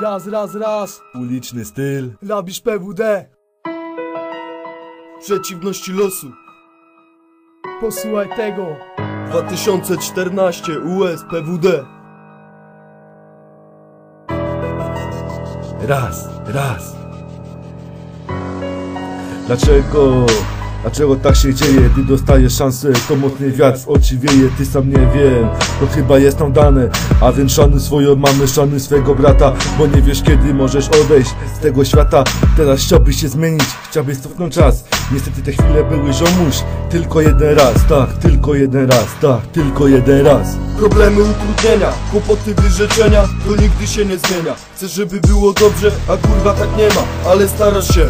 Raz, raz, raz, Uliczny styl. Labisz PWD Przeciwności losu. Posłuchaj tego. 2014 US PWD Raz, raz. Dlaczego? Dlaczego tak się dzieje? Ty dostajesz szansę, to mocny wiatr w oczy wieje Ty sam nie wiem, to chyba jest nam dane A więc szanuj swoją mamę, szanuj swego brata Bo nie wiesz kiedy możesz odejść z tego świata. Teraz chciałbyś się zmienić, chciałbyś cofnąć czas Niestety te chwile były ziomuś Tylko jeden raz, tak, tylko jeden raz, tak, tylko jeden raz. Problemy, utrudnienia, kłopoty, wyrzeczenia To nigdy się nie zmienia. Chcesz żeby było dobrze, a kurwa tak nie ma Ale starasz się,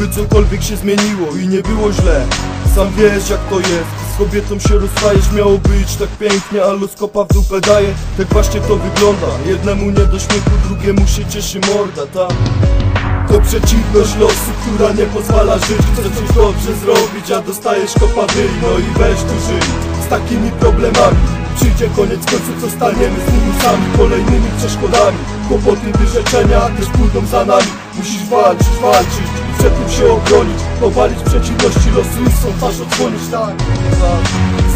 by cokolwiek się zmieniło I nie było źle. Sam wiesz jak to jest. Z kobietą się rozstajesz, miało być tak pięknie A los kopa w dupę daje, tak właśnie to wygląda. Jednemu nie do śmiechu, drugiemu się cieszy morda, tak? To przeciwność losu, która nie pozwala żyć. Chcesz coś dobrze zrobić, a dostajesz kopa w ryj No i weź tu żyj z takimi problemami. Przyjdzie koniec końców, zostaniemy z nimi sami. Kolejnymi przeszkodami. Kłopoty, wyrzeczenia też pójdą za nami Musisz walczyć, walczyć. Przed tym się obronić Powalić przeciwności losu i swą twarz odsłonić Tak,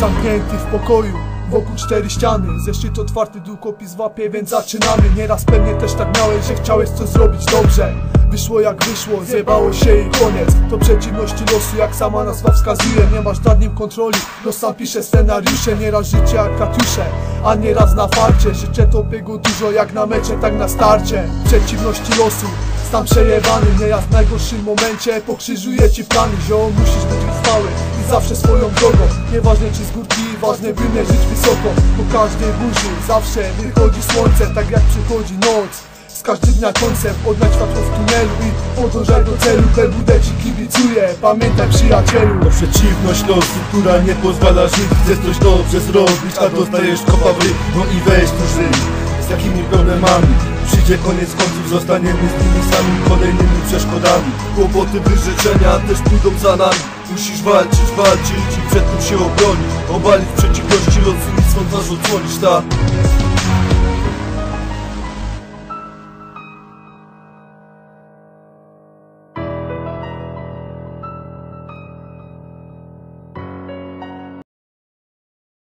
Zamknięty w pokoju Wokół cztery ściany, zeszyt otwarty, długopis łapie, więc zaczynamy. Nieraz pewnie też tak miałeś, że chciałeś coś zrobić. Dobrze Wyszło jak wyszło, zjebało się i koniec. To przeciwności losu, jak sama nazwa wskazuje. Nie masz nad nim kontroli, los sam pisze scenariusze. Nieraz życie jak katiusze, a nieraz na farcie. Życzę tobie dużo jak na mecze, tak na starcie. Przeciwności losu, Stan przejebany, nieraz w najgorszym momencie. Pokrzyżuje ci plany, zioł musisz być trwały. I zawsze swoją drogą. Nieważne czy z górki, ważne by mierzyć wysoko. Po każdej burzy zawsze wychodzi słońce Tak jak przychodzi noc. Z każdym dnia końcem odnać światło w tunelu i podążaj do celu. PWD ci kibicuje, pamiętaj przyjacielu. To przeciwność losu, która nie pozwala żyć. Chcesz coś dobrze zrobić, a dostajesz kopa w No i weź tu żyj Z jakimi problemami Przyjdzie koniec końców, zostaniemy z nimi sami Kolejnymi przeszkodami. Kłopoty, wyrzeczenia też pójdą za nami. Musisz walczyć, walczyć i przed tym się obronić. Obalić przeciwności losu i swą twarz odsłonić, tak